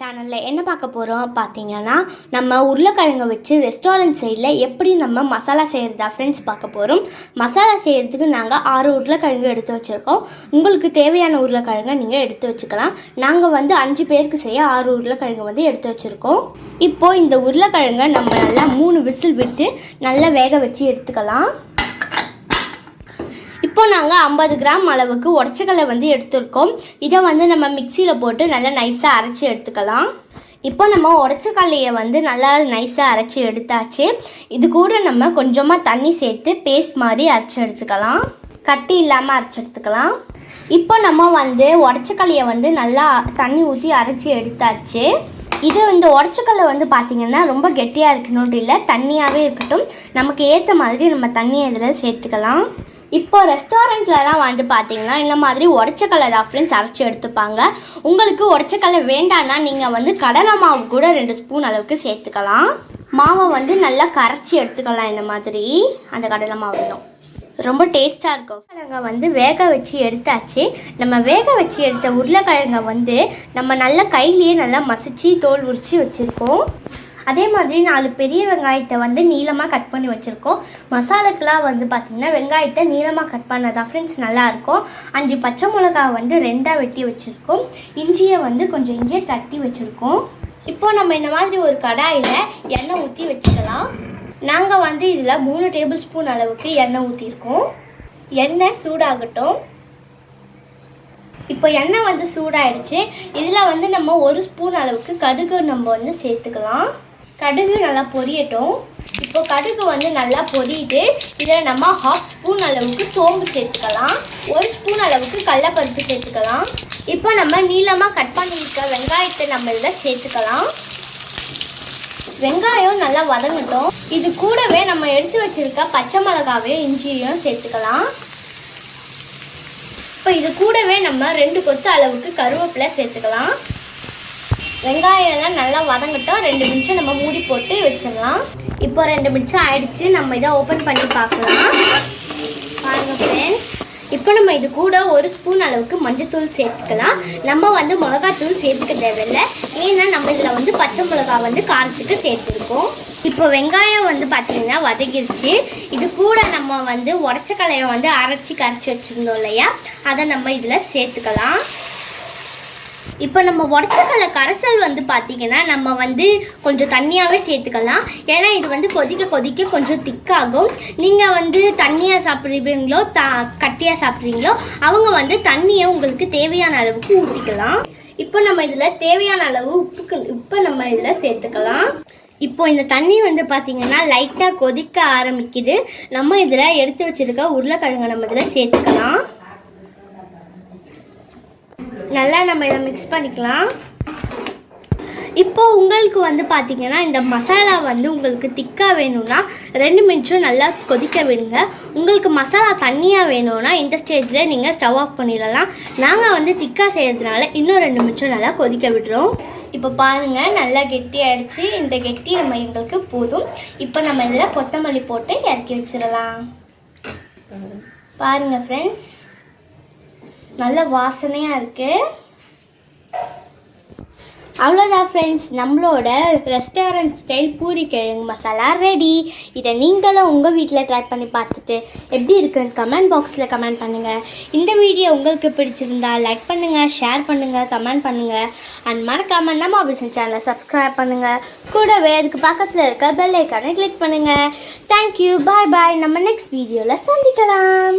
சேனலில் என்ன பார்க்க போகிறோம் பார்த்தீங்கன்னா நம்ம உருளைக்கிழங்கை வச்சு ரெஸ்டாரண்ட் சைடில் எப்படி நம்ம மசாலா செய்கிறதா ஃப்ரெண்ட்ஸ் பார்க்க போகிறோம் மசாலா செய்கிறதுக்கு நாங்கள் ஆறு உருளைக்கிழங்கு எடுத்து வச்சுருக்கோம். உங்களுக்கு தேவையான உருளைக்கிழங்கை நீங்கள் எடுத்து வச்சுக்கலாம். நாங்கள் வந்து அஞ்சு பேருக்கு செய்ய ஆறு உருளைக்கிழங்கு வந்து எடுத்து வச்சுருக்கோம். இப்போது இந்த உருளைக்கிழங்கை நம்ம நல்லா மூணு விசில் விட்டு நல்லா வேக வச்சு எடுத்துக்கலாம். இப்போ நாங்கள் ஐம்பது கிராம் அளவுக்கு உடச்சக்கல்லை வந்து எடுத்துருக்கோம். இதை வந்து நம்ம மிக்சியில் போட்டு நல்லா நைஸாக அரைச்சி எடுத்துக்கலாம். இப்போ நம்ம உடச்சக்கல்லையை வந்து நல்லா நைஸாக அரைச்சி எடுத்தாச்சு. இது கூட நம்ம கொஞ்சமாக தண்ணி சேர்த்து பேஸ்ட் மாதிரி அரைச்சி எடுத்துக்கலாம். கட்டி இல்லாமல் அரைச்சி எடுத்துக்கலாம். இப்போ நம்ம வந்து உடச்சக்கல்லையை வந்து நல்லா தண்ணி ஊற்றி அரைச்சி எடுத்தாச்சு. இது இந்த உடச்சக்கல்லை வந்து பார்த்திங்கன்னா ரொம்ப கெட்டியாக இருக்கணும்னு இல்லை தண்ணியாகவே இருக்கட்டும். நமக்கு ஏற்ற மாதிரி நம்ம தண்ணியை இதில் சேர்த்துக்கலாம். இப்போ ரெஸ்டாரண்ட்லலாம் வந்து பார்த்தீங்கன்னா இந்த மாதிரி உடச்சக்கல்லை தான் ஃப்ரெண்ட்ஸ் அரைச்சி எடுத்துப்பாங்க. உங்களுக்கு உடச்சக்கல்லை வேண்டான்னா நீங்கள் வந்து கடலை மாவு கூட ரெண்டு ஸ்பூன் அளவுக்கு சேர்த்துக்கலாம். மாவை வந்து நல்லா கரைச்சி எடுத்துக்கலாம் இந்த மாதிரி. அந்த கடலை மாவையும் ரொம்ப டேஸ்ட்டாக இருக்கும். உருளைக்கிழங்கை வந்து வேக வச்சு எடுத்தாச்சு. நம்ம வேக வச்சு எடுத்த உருளைக்கிழங்கை வந்து நம்ம நல்லா கையிலேயே நல்லா மசிச்சு தோல் உரித்து வச்சுருக்கோம். அதே மாதிரி நாலு பெரிய வெங்காயத்தை வந்து நீளமாக கட் பண்ணி வச்சுருக்கோம். மசாலாக்கெலாம் வந்து பார்த்திங்கன்னா வெங்காயத்தை நீளமாக கட் பண்ணதா ஃப்ரெண்ட்ஸ் நல்லாயிருக்கும் அஞ்சு பச்சை மிளகா வந்து ரெண்டாக வெட்டி வச்சுருக்கோம். இஞ்சியை வந்து கொஞ்சம் இஞ்சியை தட்டி வச்சுருக்கோம். இப்போ நம்ம இந்த மாதிரி ஒரு கடாயில் எண்ணெய் ஊற்றி வச்சுக்கலாம். நாங்கள் வந்து இதில் மூணு டேபிள் ஸ்பூன் அளவுக்கு எண்ணெய் ஊற்றிருக்கோம் எண்ணெய் சூடாகட்டும். இப்போ எண்ணெய் வந்து சூடாயிடுச்சு. இதில் வந்து நம்ம ஒரு ஸ்பூன் அளவுக்கு கடுகு நம்ம வந்து சேர்த்துக்கலாம். கடுகு நல்லா பொரியட்டும். இப்போ கடுகு வந்து நல்லா பொரியுது. இதில் நம்ம ஹாஃப் ஸ்பூன் அளவுக்கு சோம்பு சேர்த்துக்கலாம். ஒரு ஸ்பூன் அளவுக்கு கடலப்பருப்பு சேர்த்துக்கலாம். இப்போ நம்ம நீளமாக கட் பண்ணியிருக்க வெங்காயத்தை நம்ம இதில் சேர்த்துக்கலாம். வெங்காயம் நல்லா வதங்கட்டும். இது கூடவே நம்ம எடுத்து வச்சிருக்க பச்சை மிளகாவையும் இஞ்சியையும் சேர்த்துக்கலாம். இப்போ இது கூடவே நம்ம ரெண்டு கொத்து அளவுக்கு கருவேப்பிலை சேர்த்துக்கலாம். வெங்காயம் எல்லாம் நல்லா வதங்கட்டும். ரெண்டு நிமிஷம் நம்ம மூடி போட்டு வச்சிடலாம். இப்போ ரெண்டு நிமிஷம் ஆயிடுச்சு. நம்ம இதை ஓப்பன் பண்ணி பார்க்கலாம். பாருங்க ஃப்ரெண்ட்ஸ் இப்போ நம்ம இது கூட ஒரு ஸ்பூன் அளவுக்கு மஞ்சத்தூள் சேர்த்துக்கலாம். நம்ம வந்து மிளகாத்தூள் சேர்த்துக்க தேவையில்லை. ஏன்னா நம்ம இதில் வந்து பச்சை மிளகா வந்து காரத்துக்கு சேர்த்துருக்கோம். இப்போ வெங்காயம் வந்து பார்த்திங்கன்னா வதகிருச்சு இது கூட நம்ம வந்து உடச்சக்கலையை வந்து அரைச்சி கரைச்சி வச்சுருந்தோம் இல்லையா? அதை நம்ம இதில் சேர்த்துக்கலாம். இப்போ நம்ம உடச்சக்கல்ல கரைசல் வந்து பார்த்தீங்கன்னா நம்ம வந்து கொஞ்சம் தண்ணியாகவே சேர்த்துக்கலாம். ஏன்னா இது வந்து கொதிக்க கொதிக்க கொஞ்சம் திக்காகும். நீங்கள் வந்து தண்ணியாக சாப்பிட்றீங்களோ த கட்டியாக சாப்பிட்றீங்களோ அவங்க வந்து தண்ணியை உங்களுக்கு தேவையான அளவுக்கு ஊற்றிக்கலாம் இப்போ நம்ம இதில் தேவையான அளவு உப்புக்கு உப்பை நம்ம இதில் சேர்த்துக்கலாம். இப்போ இந்த தண்ணி வந்து பார்த்திங்கன்னா லைட்டாக கொதிக்க ஆரம்பிக்குது. நம்ம இதில் எடுத்து வச்சிருக்க உருளைக்கிழங்கு நம்ம இதில் சேர்த்துக்கலாம். நல்லா நம்ம இதை மிக்ஸ் பண்ணிக்கலாம். இப்போ உங்களுக்கு வந்து பார்த்திங்கன்னா இந்த மசாலா வந்து உங்களுக்கு திக்காக வேணும்னா ரெண்டு நிமிஷம் நல்லா கொதிக்க விடுங்க. உங்களுக்கு மசாலா தண்ணியாக வேணும்னா இந்த ஸ்டேஜில் நீங்கள் ஸ்டவ் ஆஃப் பண்ணிடலாம். நாங்கள் வந்து திக்காக செய்கிறதுனால இன்னும் ரெண்டு நிமிஷம் நல்லா கொதிக்க விடுறோம். இப்போ பாருங்கள் நல்லா கெட்டி ஆயிடுச்சு. இந்த கெட்டி நம்ம எங்களுக்கு போதும். இப்போ நம்ம இதில் கொத்தமல்லி போட்டு இறக்கி வச்சிடலாம். பாருங்கள் ஃப்ரெண்ட்ஸ் நல்ல வாசனையாக இருக்குது அவ்வளோதான் ஃப்ரெண்ட்ஸ் நம்மளோட ரெஸ்டாரண்ட் ஸ்டைல் பூரி கிழங்கு மசாலா ரெடி இதை நீங்களும் உங்கள் வீட்டில் ட்ரை பண்ணி பார்த்துட்டு எப்படி இருக்குன்னு கமெண்ட் பாக்ஸில் கமெண்ட் பண்ணுங்கள் இந்த வீடியோ உங்களுக்கு பிடிச்சிருந்தா லைக் பண்ணுங்கள் ஷேர் பண்ணுங்கள் கமெண்ட் பண்ணுங்கள் அண்ட் மறக்காமல் நம்ம பிஸ்னஸ் சேனலை சப்ஸ்கிரைப் பண்ணுங்கள் கூடவே அதுக்கு பக்கத்தில் இருக்க பெல் ஐக்கானை கிளிக் பண்ணுங்கள் தேங்க்யூ பாய் பாய் நம்ம நெக்ஸ்ட் வீடியோவில் சந்திக்கலாம்.